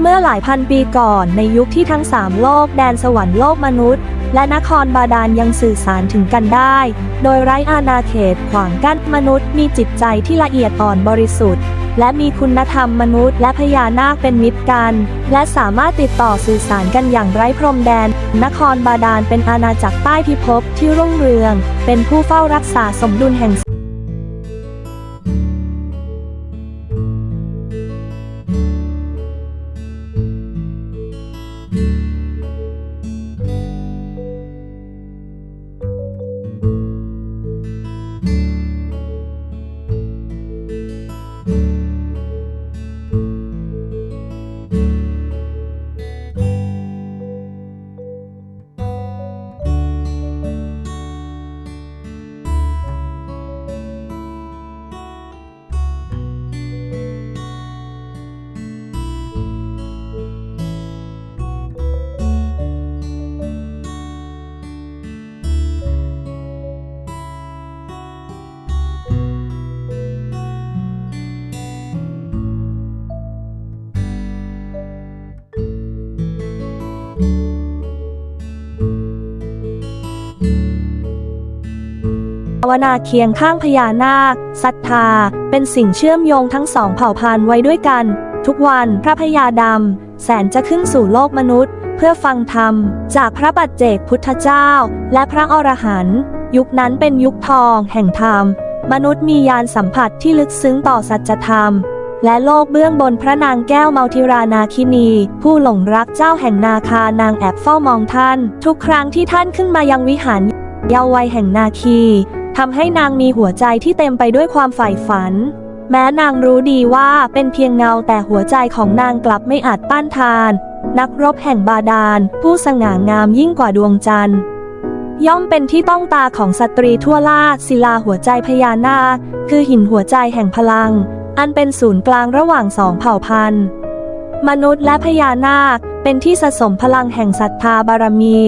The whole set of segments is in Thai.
เมื่อหลายพันปีก่อนในยุคที่ทั้งสามโลกแดนสวรรค์โลกมนุษย์ และนครบาดาลยังสื่อสารถึงกันได้ โดยไร้อาณาเขตขวางกั้นมนุษย์ มีจิตใจที่ละเอียดอ่อนบริสุทธิ์ และมีคุณธรรมมนุษย์ และพญานาคเป็นมิตรกัน และสามารถติดต่อสื่อสารกันอย่างไร้พรมแดน นครบาดาลเป็นอาณาจักรใต้พิภพที่รุ่งเรือง เป็นผู้เฝ้ารักษาสมดุลแห่ง ภาวนาเคียงข้างพญานาคศรัทธา เป็นสิ่งเชื่อมโยงทั้งสองเผ่าพันธุ์ไว้ด้วยกัน ทุกวันพระพญาดำ แสนจะขึ้นสู่โลกมนุษย์ เพื่อฟังธรรม จากพระปัจเจกพุทธเจ้า และพระอรหันต์ยุคนั้นเป็นยุคทอง แห่งธรรม มนุษย์มียานสัมผัสที่ลึกซึ้งต่อสัจธรรม และโลกเบื้องบนพระนางแก้วเมาทิรานาคินี ผู้หลงรักเจ้าแห่งนาคานางแอบเฝ้ามองท่าน ทุกครั้งที่ท่านขึ้นมายังวิหารเยาว์วัยแห่งนาคี ทำให้นางมีหัวใจที่เต็มไปด้วยความใฝ่ฝัน แม้นางรู้ดีว่าเป็นเพียงเงาแต่หัวใจของนางกลับไม่อาจต้านทาน นักรบแห่งบาดาล ผู้สง่างามยิ่งกว่าดวงจันทร์ ย่อมเป็นที่ต้องตาของสตรีทั่วลาศิลาหัวใจพญานาคคือหินหัวใจแห่งพลัง อันเป็นศูนย์กลางระหว่างสองเผ่าพันธุ์ มนุษย์และพญานาคเป็นที่สะสมพลังแห่งศรัทธาบารมี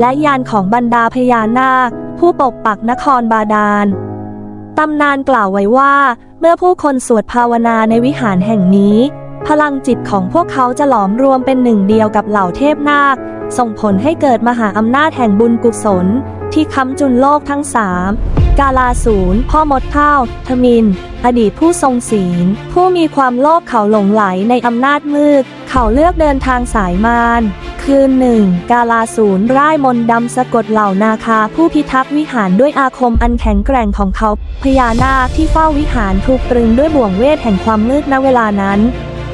และยานของบรรดาพญานาค ผู้ปกปักนครบาดาลตำนานกล่าวไว้ว่า เมื่อผู้คนสวดภาวนาในวิหารแห่งนี้ พลังจิตของพวกเขาจะหลอมรวมเป็นหนึ่งเดียวกับเหล่าเทพนาค ส่งผลให้เกิดมหาอำนาจแห่งบุญกุศล ที่ค้ำจุนโลกทั้งสามกาลาสูรพ่อมดเท่าทมิน อดีตผู้ทรงศีล ผู้มีความโลภเขาหลงไหลในอำนาจมืด เขาเลือกเดินทางสายมาร คืนหนึ่งกาลาสูรร่ายมนต์ดำสะกดเหล่านาคาผู้พิทักษ์วิหารด้วยอาคมอันแข็งแกร่งของเขา พญานาคที่เฝ้าวิหารถูกตรึงด้วยบ่วงเวทแห่งความมืดณเวลานั้น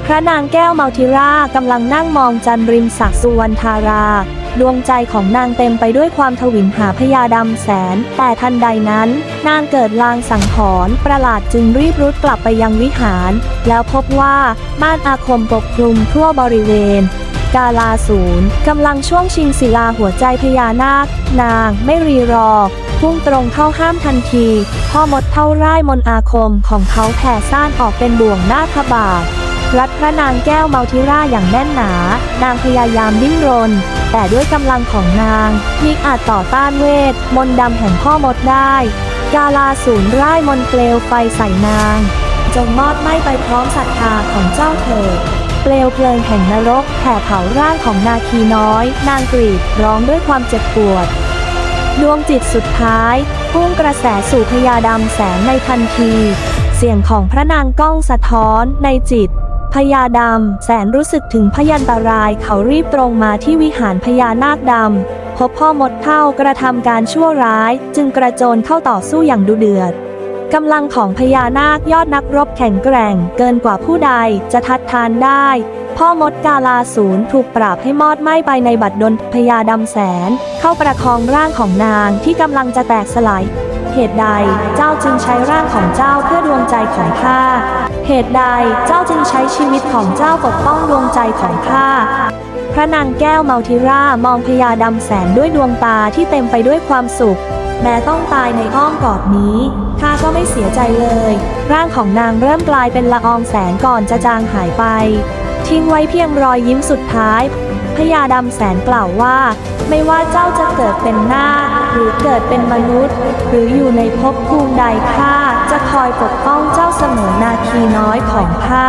พระนางแก้วเมาทิรากำลังนั่งมองจันทริมสระสุวรรณธารา ดวงใจของนางเต็มไปด้วยความทวินหาพญาดำแสน แต่ทันใดนั้น นางเกิดลางสังหรณ์ประหลาดจึงรีบรุดกลับไปยังวิหาร แล้วพบว่าม่านอาคมปกคลุมทั่วบริเวณ กาลาศูนย์กำลังช่วงชิงศิลาหัวใจพญานาค นางไม่รีรอ พุ่งตรงเข้าห้ามทันที พ่อมดเท่าไร่มนอาคมของเขาแผ่ซ่านออกเป็นบ่วงหน้าขบาทรัดพระนางแก้วเมาทิราอย่างแน่นหนา นางพยายามดิ้นรน แต่ด้วยกำลังของนางมิอาจต่อต้านเวท มนต์ดำแห่งพ่อมดได้ กาลาสูนย์ร่ายมนเปลวไฟใส่นาง จงมอดไหม้ไปพร้อมศรัทธาของเจ้าเถิด เปลวเพลิงแห่งนรกแผ่เผาร่างของนาคีน้อย นางกรีดร้องด้วยความเจ็บปวด ดวงจิตสุดท้ายพุ่งกระแสสู่พญาดำแสงในทันที เสียงของพระนางก้องสะท้อนในจิตพญาดำแสนรู้สึกถึงพยันตรายเขารีบตรงมาที่วิหารพญานาคดำพบพ่อมดเท่ากระทำการชั่วร้าย จึงกระโจนเข้าต่อสู้อย่างดุเดือด กำลังของพญานาคยอดนักรบแข็งแกร่ง เกินกว่าผู้ใดจะทัดทานได้ พ่อมดกาลาสูนถูกปราบให้มอดไหม้ไปในบัดดลพญาดำแสน เข้าประคองร่างของนางที่กำลังจะแตกสลายเหตุใดเจ้าจึงใช้ร่างของเจ้าเพื่อดวงใจของข้า เหตุใดเจ้าจึงใช้ชีวิตของเจ้าปกป้องดวงใจของข้า ระนางแก้วเมาทิรามองพญาดำแสนด้วยดวงตาที่เต็มไปด้วยความสุข แม้ต้องตายในอ้อมกอดนี้ข้าก็ไม่เสียใจเลย ร่างของนางเริ่มกลายเป็นละอองแสงก่อนจะจางหายไป ทิ้งไว้เพียงรอยยิ้มสุดท้ายพญาดำแสนกล่าวว่า ไม่ว่าเจ้าจะเกิดเป็นนาคหรือเกิดเป็นมนุษย์ หรืออยู่ในภพภูมิใดข้าจะคอยปกป้องเจ้าเสมอนาคีน้อยของข้า